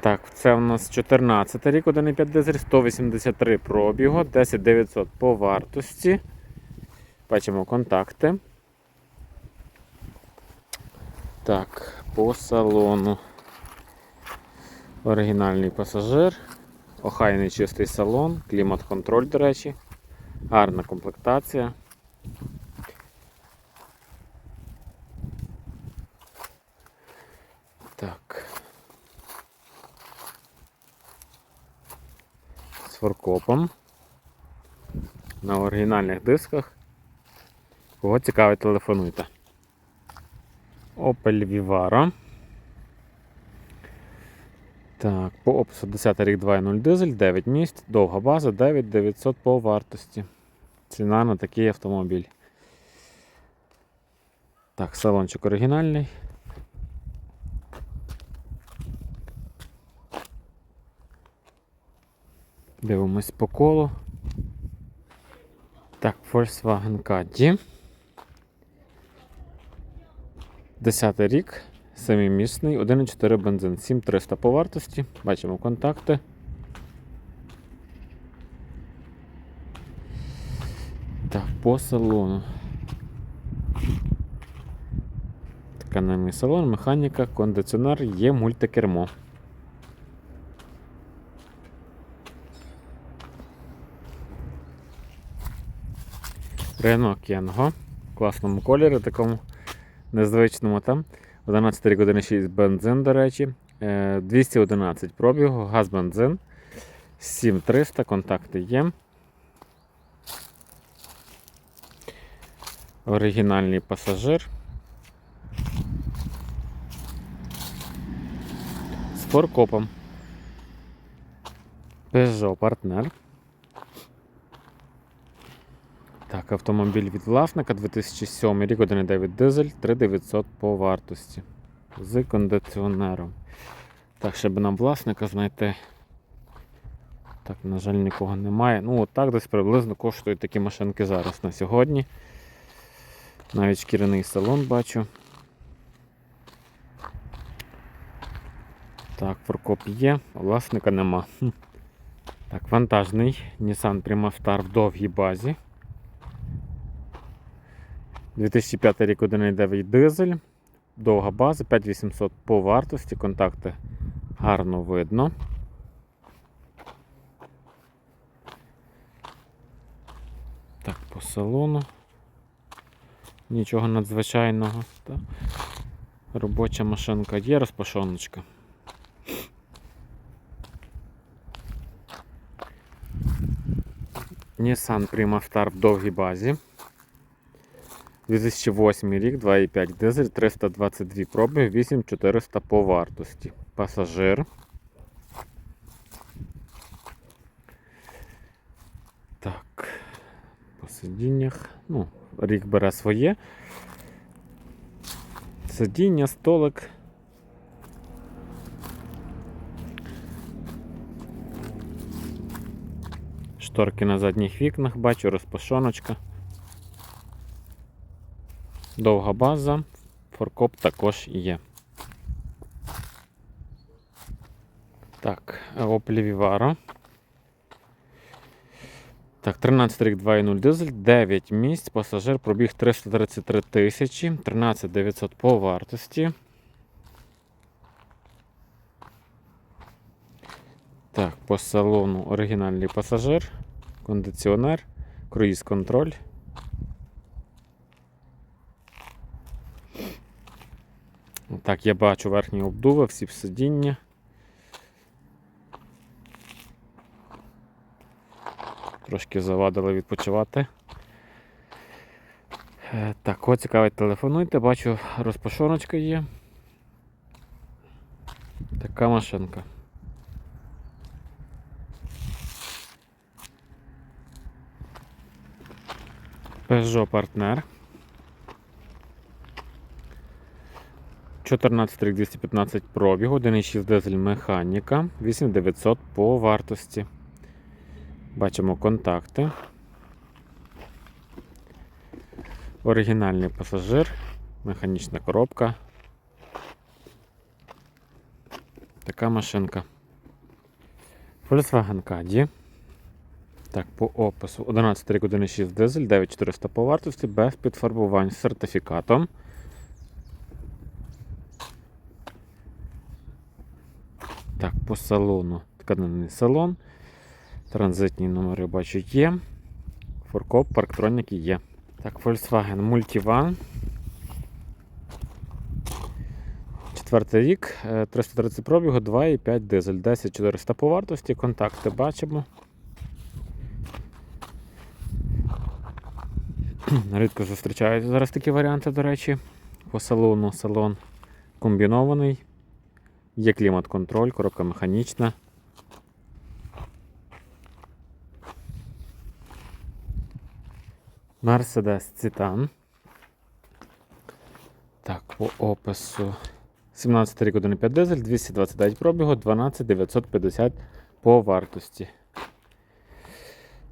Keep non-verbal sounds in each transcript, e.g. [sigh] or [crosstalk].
Так, це у нас 14 рік, 1,5 дизель, 183 пробігу, 10900 по вартості. Бачимо контакти. Так, по салону. Оригінальний пасажир, охайний чистий салон, клімат-контроль, до речі, гарна комплектація. Так. з форкопом на оригінальних дисках. Кого цікавить, телефонуйте. Opel Vivaro. Так, по опису 10 рік 2.0 дизель, 9 місць, довга база, 9900 по вартості. Ціна на такий автомобіль. Так, салончик оригінальний. Дивимось по колу. Так, Volkswagen Caddy. 10 рік, семимісний, 1,4 бензин, 7300 по вартості. Бачимо контакти. Так, по салону. Тканевий салон, механіка, кондиціонер, є мультикермо. Рено Кенго в класному кольорі, такому незвичному там. 11 рік 1,6 бензин, до речі. Е, 211 пробігу, газ бензин. 7300, контакти є. Оригінальний пасажир. З форкопом. Peugeot партнер. Так, автомобіль від власника 2007 рік 1,9 дизель, 3900 по вартості. З кондиціонером. Так, щоб нам власника знайти. Так, на жаль, нікого немає. Ну, от так десь приблизно коштують такі машинки зараз на сьогодні. Навіть шкіряний салон бачу. Так, форкоп є, власника нема. Так, вантажний Nissan Primastar в довгій базі. 2005 рік 1,9 дизель, довга база, 5800 по вартості, контакти гарно видно. Так, по салону. Нічого надзвичайного. Робоча машинка є, розпашоночка. Nissan Primastar в довгій базі. 2008 рік, 2,5 дизель, 322 проби, 8400 по вартості. Пасажир. Так, по сидіннях. Ну, рік бере своє. Сидіння, столик. Шторки на задніх вікнах, бачу, розпашоночка. Довга база, форкоп також є. Так, Opel. Так, 13 рік 2.0 дизель, 9 місць, пасажир, пробіг 333 тисячі, 13 900 по вартості. Так, по салону оригінальний пасажир, кондиціонер, круїз контроль. Так, я бачу верхні обдуви, всі сидіння. Трошки завадили відпочивати. Е, Так, кого цікавить, телефонуйте, бачу, розпашоночка є. Така машинка. Peugeot партнер. 14 рік 215 пробігу, 1,6 дизель механіка, 8900 по вартості. Бачимо контакти. Оригінальний пасажир, механічна коробка. Така машинка. Volkswagen Caddy. Так, по опису 11 рік 1,6 дизель, 9400 по вартості, без підфарбувань з сертифікатом. Так, по салону. Тканинний салон. Транзитні номери бачу є. Форкоп, парктроніки є. Так, Volkswagen Multivan. Четвертий рік, е, 330 пробігу, 2,5 дизель, 10400 по вартості, контакти бачимо. [clears throat] Рідко зустрічаються зараз такі варіанти, до речі. По салону салон комбінований. Є клімат-контроль, коробка механічна. Mercedes Citan. Так, по опису. 17 рік 1,5 дизель, 229 пробігу, 12950 по вартості.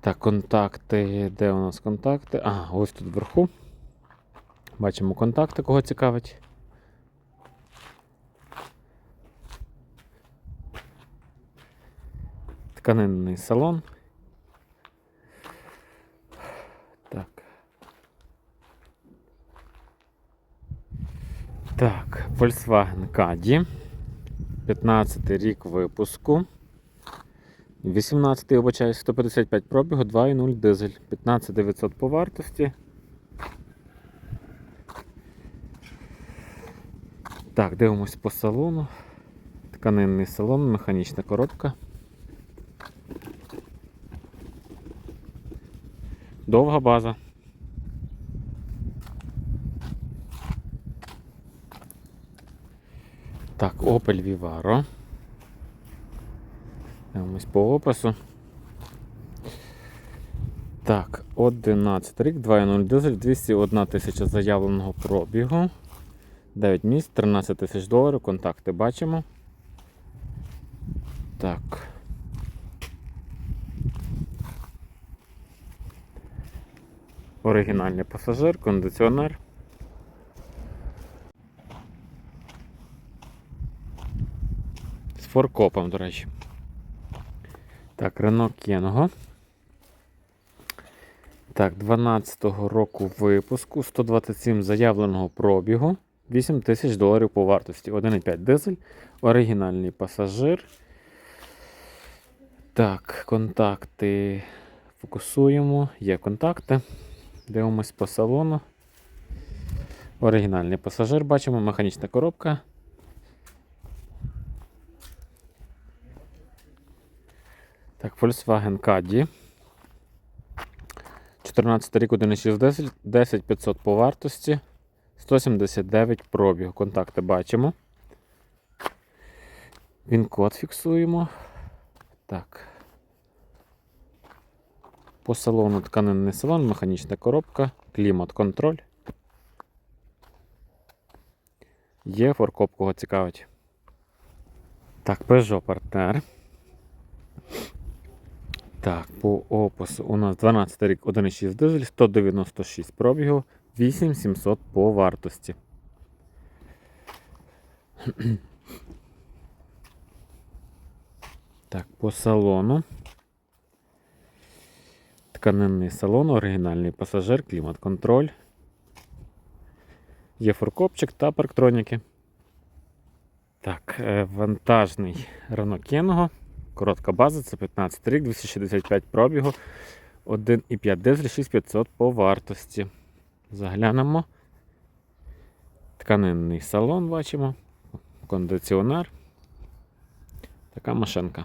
Так, контакти. Де у нас контакти? А, ось тут вверху. Бачимо контакти, кого цікавить. Тканинний салон. Так. Так, Volkswagen Caddy. 15 рік випуску. 18 обачаюсь, 155 пробігу, 2,0 дизель. 15900 по вартості. Так, дивимось по салону. Тканинний салон, механічна коробка. Довга база. Так, Opel Vivaro. Дивимось по опису. Так, 11 рік, 2.0 дизель, 201 тисяча заявленого пробігу. 9 місць, 13 тисяч доларів, контакти бачимо. Так. Оригінальний пасажир, кондиціонер. З форкопом, до речі. Так, Renault Kangoo. Так, 12-го року випуску, 127 заявленого пробігу, 8 тисяч доларів по вартості. 1,5 дизель, оригінальний пасажир. Так, контакти фокусуємо. Є контакти. Дивимось по салону. Оригінальний пасажир бачимо, механічна коробка. Так, Volkswagen Caddy. 14 рік 1,6 дизель, 10500 по вартості, 179 пробіг. Контакти бачимо. Він код фіксуємо. Так. По салону тканинний салон, механічна коробка, клімат-контроль. Є форкоп, кого цікавить. Так, Peugeot партнер. Так, по опису у нас 12 рік 1,6 дизель, 196 пробігу, 8700 по вартості. Так, по салону. Тканинний салон, оригінальний пасажир, клімат-контроль. Є форкопчик та парктроніки. Так, е, вантажний Renault Kangoo. Коротка база, це 15 рік, 265 пробігу, 1,5 дизель, 6500 по вартості. Заглянемо. Тканинний салон бачимо, кондиціонер. Така машинка.